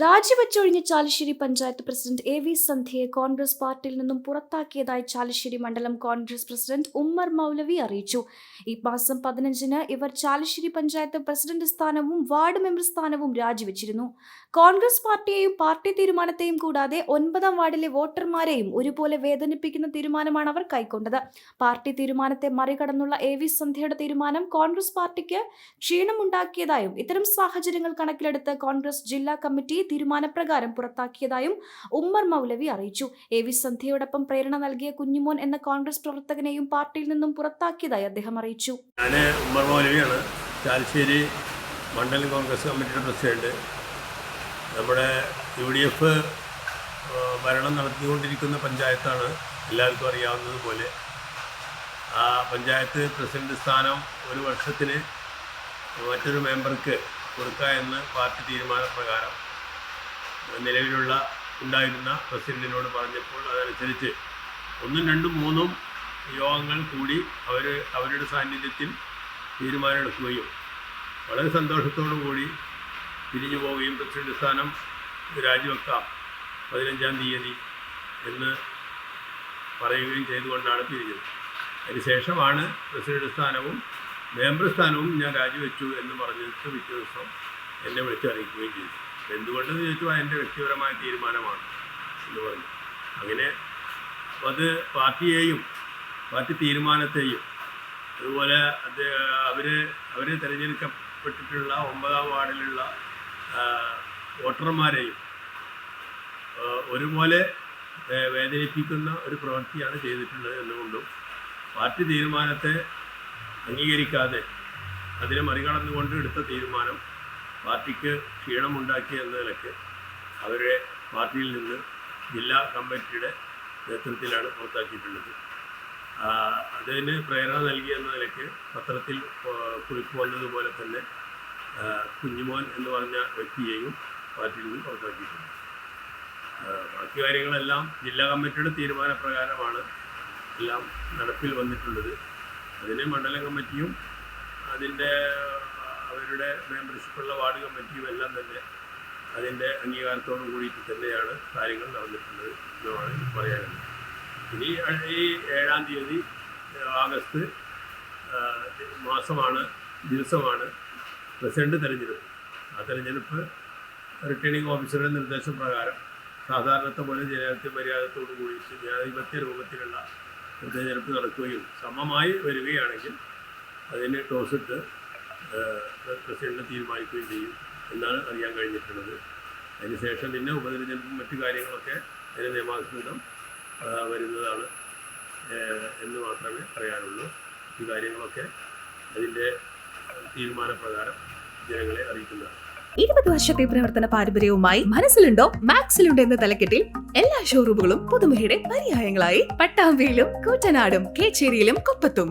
രാജിവെച്ചൊഴിഞ്ഞ Chalissery panchayat president A V സന്ധ്യയെ Congress പാർട്ടിയിൽ നിന്നും പുറത്താക്കിയതായി ചാലശ്ശേരി മണ്ഡലം കോൺഗ്രസ് പ്രസിഡന്റ് ഉമ്മർ മൗലവി അറിയിച്ചു. ഈ മാസം പതിനഞ്ചിന് ഇവർ ചാലശ്ശേരി പഞ്ചായത്ത് പ്രസിഡന്റ് സ്ഥാനവും വാർഡ് മെമ്പർ സ്ഥാനവും രാജിവെച്ചിരുന്നു. കോൺഗ്രസ് പാർട്ടിയെയും പാർട്ടി തീരുമാനത്തെയും കൂടാതെ ഒൻപതാം വാർഡിലെ വോട്ടർമാരെയും ഒരുപോലെ വേദനിപ്പിക്കുന്ന തീരുമാനമാണ് അവർ കൈക്കൊണ്ടത്. പാർട്ടി തീരുമാനത്തെ മറികടന്നുള്ള എ വി സന്ധ്യയുടെ തീരുമാനം കോൺഗ്രസ് പാർട്ടിക്ക് ക്ഷീണമുണ്ടാക്കിയതായും ഇത്തരം സാഹചര്യങ്ങൾ കണക്കിലെടുത്ത് കോൺഗ്രസ് ജില്ലാ കമ്മിറ്റി തീരുമാനപ്രകാരം പുറത്താക്കിയതായും ഉമ്മർ മൗലവി അറിയിച്ചു. എ വി സന്ധ്യയോടൊപ്പം പ്രേരണ നൽകിയ കുഞ്ഞുമോൻ എന്ന കോൺഗ്രസ് പ്രവർത്തകനെയും പാർട്ടിയിൽ നിന്നും പുറത്താക്കിയതായി അദ്ദേഹം അറിയിച്ചു. ഞാൻ ഉമ്മർ മൗലവിയാണ്. ചാലശ്ശേരി മണ്ഡലം കോൺഗ്രസ് കമ്മിറ്റിയുടെ പ്രസിഡന്റ്. നമ്മുടെ യു ഡി എഫ് ഭരണം നടത്തിക്കൊണ്ടിരിക്കുന്ന പഞ്ചായത്താണ് എല്ലാവർക്കും അറിയാവുന്നതുപോലെ ആ പഞ്ചായത്ത് പ്രസിഡന്റ് സ്ഥാനം ഒരു വർഷത്തിന് മറ്റൊരു മെമ്പർക്ക് കൊടുക്കുക എന്ന് പാർട്ടി തീരുമാനപ്രകാരം നിലവിലുള്ള ഉണ്ടായിരുന്ന പ്രസിഡന്റിനോട് പറഞ്ഞപ്പോൾ അതനുസരിച്ച് ഒന്നും രണ്ടും മൂന്നും യോഗങ്ങൾ കൂടി അവർ അവരുടെ സാന്നിധ്യത്തിൽ തീരുമാനമെടുക്കുകയും വളരെ സന്തോഷത്തോടു കൂടി പിരിഞ്ഞു പോവുകയും പ്രസിഡന്റ് സ്ഥാനം രാജിവെക്കാം പതിനഞ്ചാം തീയതി എന്ന് പറയുകയും ചെയ്തുകൊണ്ടാണ് പിരിഞ്ഞത്. അതിനുശേഷമാണ് പ്രസിഡന്റ് സ്ഥാനവും മെമ്പർ സ്ഥാനവും ഞാൻ രാജിവെച്ചു എന്ന് പറഞ്ഞിട്ട് പിറ്റേ ദിവസം എന്നെ വിളിച്ചറിയിക്കുകയും ചെയ്തു. എന്തുകൊണ്ടെന്ന് ചോദിച്ചു എന്റെ വ്യക്തിപരമായ തീരുമാനമാണ് എന്ന് പറഞ്ഞു. അങ്ങനെ അത് പാർട്ടിയെയും പാർട്ടി തീരുമാനത്തെയും അതുപോലെ അത് അവർ അവർ തിരഞ്ഞെടുക്കപ്പെട്ടിട്ടുള്ള ഒമ്പതാം വാർഡിലുള്ള വോട്ടർമാരെയും ഒരുപോലെ വേദനിപ്പിക്കുന്ന ഒരു പ്രവൃത്തിയാണ് ചെയ്തിട്ടുള്ളത് എന്നുകൊണ്ടും പാർട്ടി തീരുമാനത്തെ അംഗീകരിക്കാതെ അതിനെ മറികടന്നുകൊണ്ട് എടുത്ത തീരുമാനം പാർട്ടിക്ക് ക്ഷീണമുണ്ടാക്കി എന്ന നിലയ്ക്ക് അവരെ പാർട്ടിയിൽ നിന്ന് ജില്ലാ കമ്മിറ്റിയുടെ നേതൃത്വത്തിലാണ് പുറത്താക്കിയിട്ടുള്ളത്. അതിന് പ്രേരണ നൽകി എന്ന നിലയ്ക്ക് പത്രത്തിൽ കുളിപ്പ് വന്നതുപോലെ തന്നെ കുഞ്ഞുമോൻ എന്ന് പറഞ്ഞ വ്യക്തിയെയും പാർട്ടിയിൽ നിന്ന് പുറത്താക്കിയിട്ടുണ്ട്. ബാക്കി കാര്യങ്ങളെല്ലാം ജില്ലാ കമ്മിറ്റിയുടെ തീരുമാനപ്രകാരമാണ് എല്ലാം നടപ്പിൽ വന്നിട്ടുള്ളത്. അതിന് മണ്ഡലം കമ്മിറ്റിയും അതിന്റെ അവരുടെ മെമ്പർഷിപ്പുള്ള വാർഡ് കമ്മിറ്റിയും എല്ലാം തന്നെ അതിന്റെ അംഗീകാരത്തോടു കൂടിയിട്ട് തന്നെയാണ് കാര്യങ്ങൾ നടന്നിട്ടുള്ളത് എന്നാണ് എനിക്ക് പറയാനുള്ളത് ഇനി ഈ ഏഴാം തീയതി ആഗസ്റ്റ് മാസമാണ് ദിവസമാണ് പ്രസിഡന്റ് തെരഞ്ഞെടുപ്പ്. ആ തെരഞ്ഞെടുപ്പ് റിട്ടേണിംഗ് ഓഫീസറുടെ നിർദ്ദേശപ്രകാരം സാധാരണത്തെ പോലെ ജനാധിപത്യ മര്യാദത്തോടു കൂടിയിട്ട് ജനാധിപത്യ രൂപത്തിലുള്ള തെരഞ്ഞെടുപ്പ് നടക്കുകയും സമമായി വരികയാണെങ്കിൽ അതിന് ടോസിട്ട് പ്രസിഡന്റ് തീരുമാനിക്കുകയും ചെയ്യും എന്നാണ് അറിയാൻ കഴിഞ്ഞിട്ടുള്ളത്. അതിനുശേഷം പിന്നെ ഉപതെരഞ്ഞെടുപ്പും മറ്റു കാര്യങ്ങളൊക്കെ അതിന് നിയമാനുസൃതം വരുന്നതാണ് എന്ന് മാത്രമേ പറയാനുള്ളൂ. ഈ കാര്യങ്ങളൊക്കെ അതിന്റെ തീരുമാനപ്രകാരം ജനങ്ങളെ അറിയിക്കുന്നതാണ്. ഇരുപത് വർഷത്തെ പ്രവർത്തന പാരമ്പര്യവുമായി മനസ്സിലുണ്ടോ? മാക്സിലുണ്ടോ എന്ന തലക്കെട്ടിൽ എല്ലാ ഷോറൂമുകളും പുതുമയുടെ പര്യായങ്ങളായി. പട്ടാമ്പിയിലും കൂറ്റനാടും കേച്ചേരിയിലും കൊപ്പത്തും.